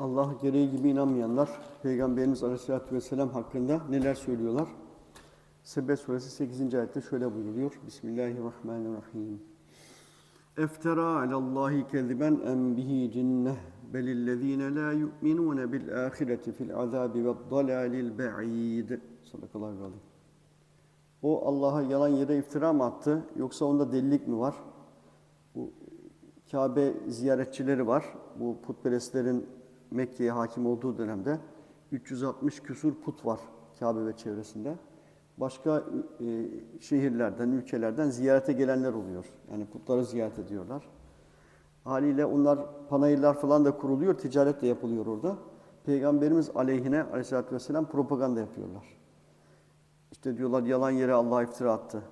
Allah gereği gibi inanmayanlar Peygamberimiz Aleyhisselatü Vesselam hakkında neler söylüyorlar? Sebe suresi 8. ayette şöyle buyuruyor. Bismillahirrahmanirrahim. Eftera alallahi keziben em bihi cinneh belillezine la yu'minune bil ahireti fil azabi ve dalalil ba'id. Sadakallahu aleyhi. O Allah'a yalan yere iftira mı attı yoksa onda delilik mi var? Bu Kabe ziyaretçileri var. Bu putperestlerin Mekke'ye hakim olduğu dönemde 360 küsur put var Kabe ve çevresinde. Başka e, şehirlerden, ülkelerden ziyarete gelenler oluyor. Yani putları ziyaret ediyorlar. Haliyle onlar panayırlar falan da kuruluyor, ticaret de yapılıyor orada. Peygamberimiz aleyhine aleyhissalatü vesselam propaganda yapıyorlar. İşte diyorlar yalan yere Allah iftira attı.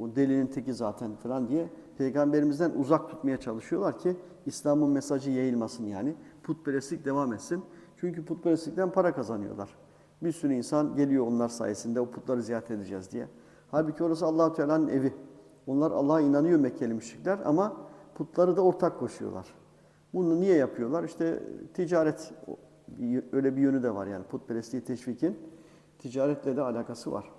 O delinin teki zaten falan diye peygamberimizden uzak tutmaya çalışıyorlar ki İslam'ın mesajı yayılmasın yani. Putperestlik devam etsin. Çünkü putperestlikten para kazanıyorlar. Bir sürü insan geliyor onlar sayesinde o putları ziyaret edeceğiz diye. Halbuki orası allah Teala'nın evi. Onlar Allah'a inanıyor Mekkeli müşrikler ama putları da ortak koşuyorlar. Bunu niye yapıyorlar? İşte ticaret öyle bir yönü de var yani putperestliği teşvikin ticaretle de alakası var.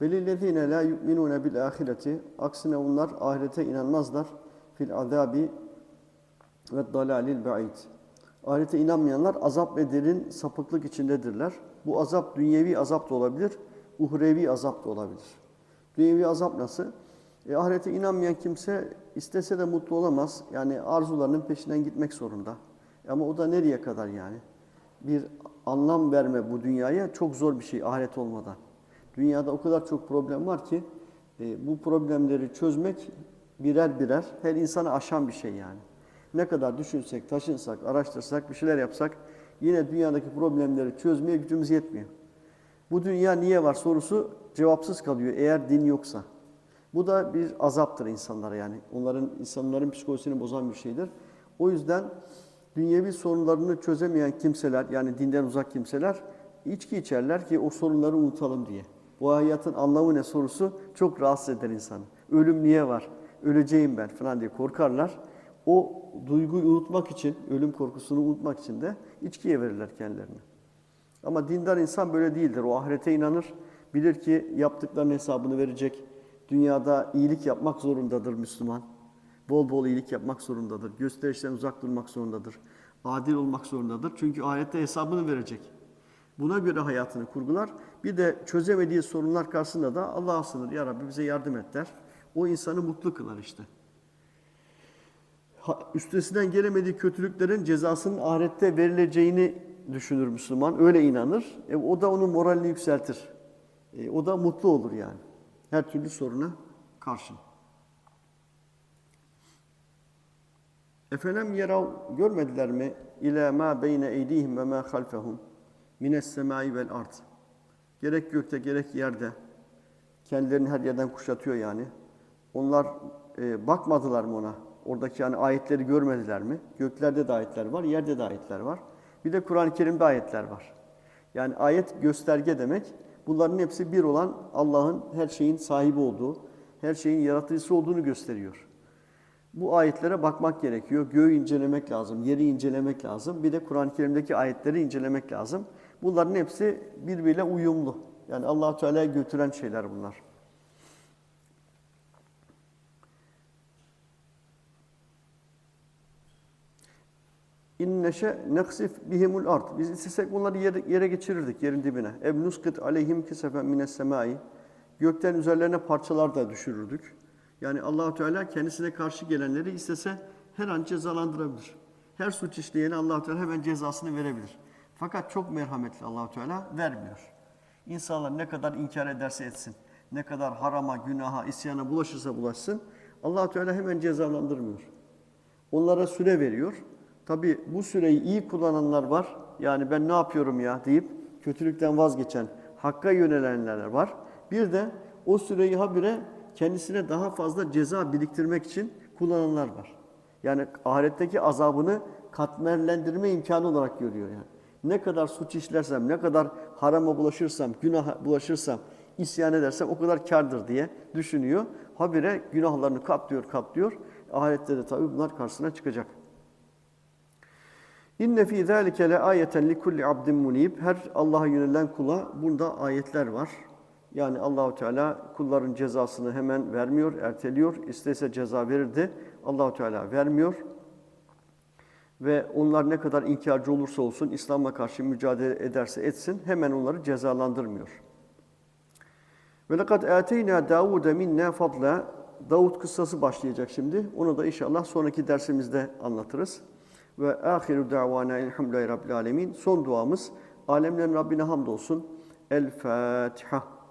Velillezine la yu'minune bil ahireti aksine onlar ahirete inanmazlar fil azabi ve dalalil ba'id. Ahirete inanmayanlar azap ve derin sapıklık içindedirler. Bu azap dünyevi azap da olabilir, uhrevi azap da olabilir. Dünyevi azap nasıl? E, ahirete inanmayan kimse istese de mutlu olamaz. Yani arzularının peşinden gitmek zorunda. Ama o da nereye kadar yani? Bir anlam verme bu dünyaya çok zor bir şey ahiret olmadan. Dünyada o kadar çok problem var ki e, bu problemleri çözmek birer birer her insanı aşan bir şey yani. Ne kadar düşünsek, taşınsak, araştırsak, bir şeyler yapsak yine dünyadaki problemleri çözmeye gücümüz yetmiyor. Bu dünya niye var sorusu cevapsız kalıyor eğer din yoksa. Bu da bir azaptır insanlara yani. Onların insanların psikolojisini bozan bir şeydir. O yüzden dünyevi sorunlarını çözemeyen kimseler yani dinden uzak kimseler içki içerler ki o sorunları unutalım diye. Bu hayatın anlamı ne sorusu çok rahatsız eder insanı. Ölüm niye var? Öleceğim ben falan diye korkarlar. O duyguyu unutmak için, ölüm korkusunu unutmak için de içkiye verirler kendilerini. Ama dindar insan böyle değildir. O ahirete inanır. Bilir ki yaptıklarının hesabını verecek. Dünyada iyilik yapmak zorundadır Müslüman. Bol bol iyilik yapmak zorundadır. Gösterişten uzak durmak zorundadır. Adil olmak zorundadır. Çünkü ahirette hesabını verecek. Buna göre hayatını kurgular. Bir de çözemediği sorunlar karşısında da Allah'a sınır. Ya Rabbi bize yardım et der. O insanı mutlu kılar işte. Üstesinden gelemediği kötülüklerin cezasının ahirette verileceğini düşünür Müslüman. Öyle inanır. E, o da onun moralini yükseltir. E, o da mutlu olur yani. Her türlü soruna karşı. Efendim yerav görmediler mi? İlâ mâ beyne eydihim ve mâ halfehum mines semai vel ard. Gerek gökte gerek yerde kendilerini her yerden kuşatıyor yani. Onlar e, bakmadılar mı ona? Oradaki yani ayetleri görmediler mi? Göklerde de ayetler var, yerde de ayetler var. Bir de Kur'an-ı Kerim'de ayetler var. Yani ayet gösterge demek. Bunların hepsi bir olan Allah'ın her şeyin sahibi olduğu, her şeyin yaratıcısı olduğunu gösteriyor. Bu ayetlere bakmak gerekiyor. Göğü incelemek lazım, yeri incelemek lazım. Bir de Kur'an-ı Kerim'deki ayetleri incelemek lazım. Bunların hepsi birbiriyle uyumlu. Yani allah Teala'ya götüren şeyler bunlar. İnneşe neksif bihimul art. Biz istesek bunları yere, yere geçirirdik yerin dibine. Ev nuskit aleyhim kisefen mines semai. Gökten üzerlerine parçalar da düşürürdük. Yani allah Teala kendisine karşı gelenleri istese her an cezalandırabilir. Her suç işleyene allah Teala hemen cezasını verebilir. Fakat çok merhametli allah Teala vermiyor. İnsanlar ne kadar inkar ederse etsin, ne kadar harama, günaha, isyana bulaşırsa bulaşsın, allah Teala hemen cezalandırmıyor. Onlara süre veriyor. Tabi bu süreyi iyi kullananlar var. Yani ben ne yapıyorum ya deyip kötülükten vazgeçen, hakka yönelenler var. Bir de o süreyi habire kendisine daha fazla ceza biriktirmek için kullananlar var. Yani ahiretteki azabını katmerlendirme imkanı olarak görüyor yani. Ne kadar suç işlersem, ne kadar harama bulaşırsam, günaha bulaşırsam, isyan edersem o kadar kardır diye düşünüyor. Habire günahlarını katlıyor, katlıyor. Ahirette de tabii bunlar karşısına çıkacak. İnne fî zâlike le ayeten li kulli abdin munib. Her Allah'a yönelen kula bunda ayetler var. Yani Allahu Teala kulların cezasını hemen vermiyor, erteliyor. İstese ceza verirdi. Allahu Teala vermiyor. Ve onlar ne kadar inkarcı olursa olsun, İslam'a karşı mücadele ederse etsin, hemen onları cezalandırmıyor. Ve lekad ateyna Davude minna fadla. Davud kıssası başlayacak şimdi. Onu da inşallah sonraki dersimizde anlatırız. Ve ahiru davana elhamdülillahi rabbil alemin. Son duamız alemlerin Rabbine hamdolsun. El Fatiha.